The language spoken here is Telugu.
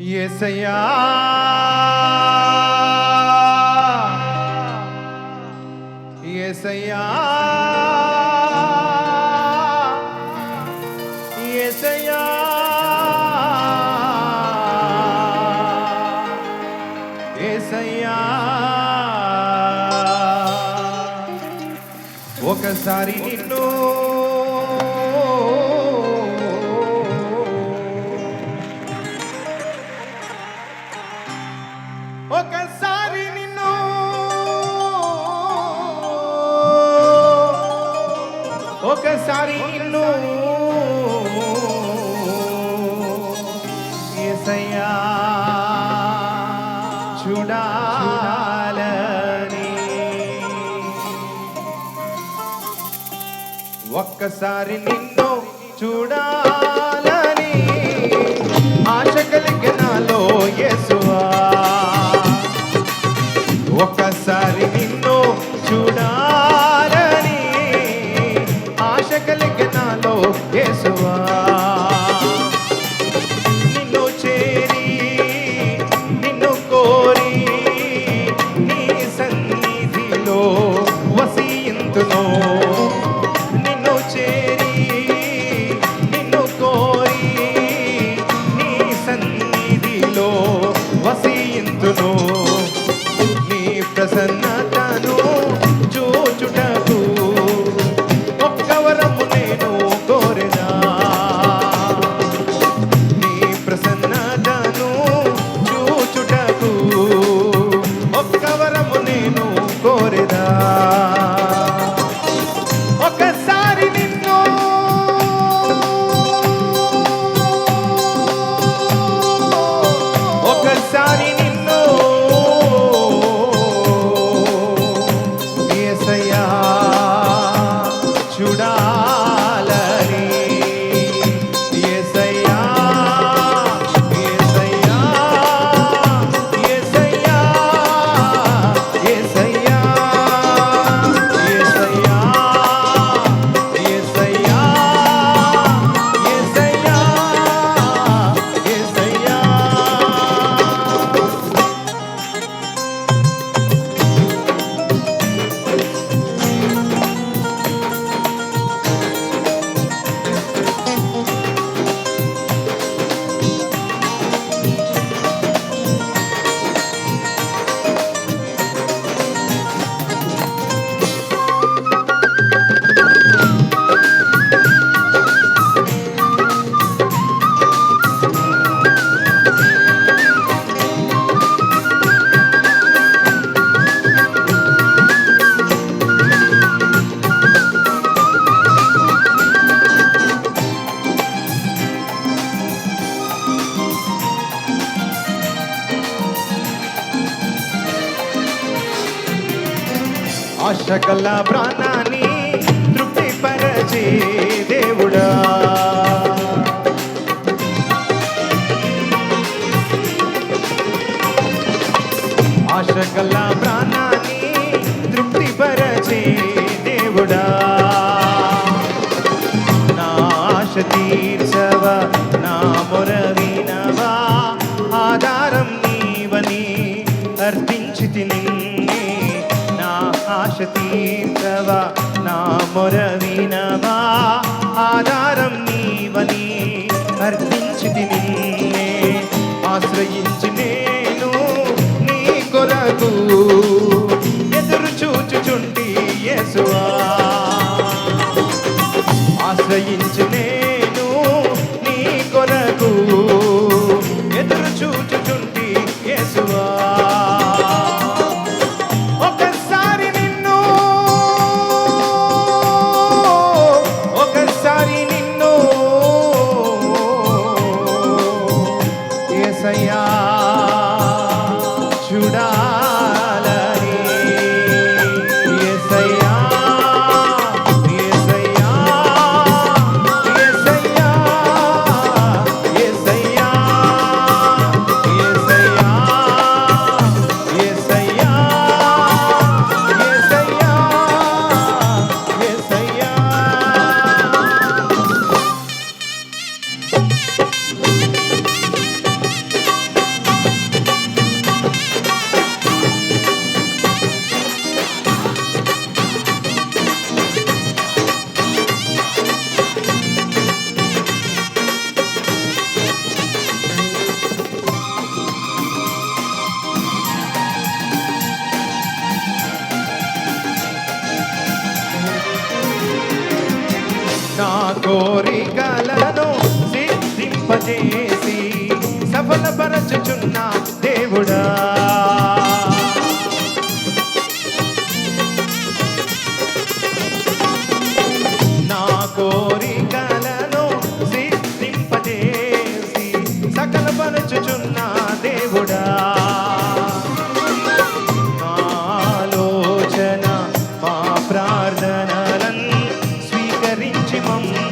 ఏసయ్యా. ఏసయ్యా. ఏసయ్యా. ఏసయ్యా. ఒకసారి సారి ఏసయ్యా చూడాలని. ఒక్కసారి నిన్ను చూడాలి ఆశకల ప్రాణాన్ని తృప్తి పరచి దేవుడా. ఆశగల ప్రాణాన్ని తృప్తి పరచి దేవుడా. నా ఆశ తీర్చవ తీర్చవా నా మొర వినవా ఆధారం నీవని అర్పించ నా కోరికలను సిద్ధింపజేసి సఫలపరచుచున్నా mama.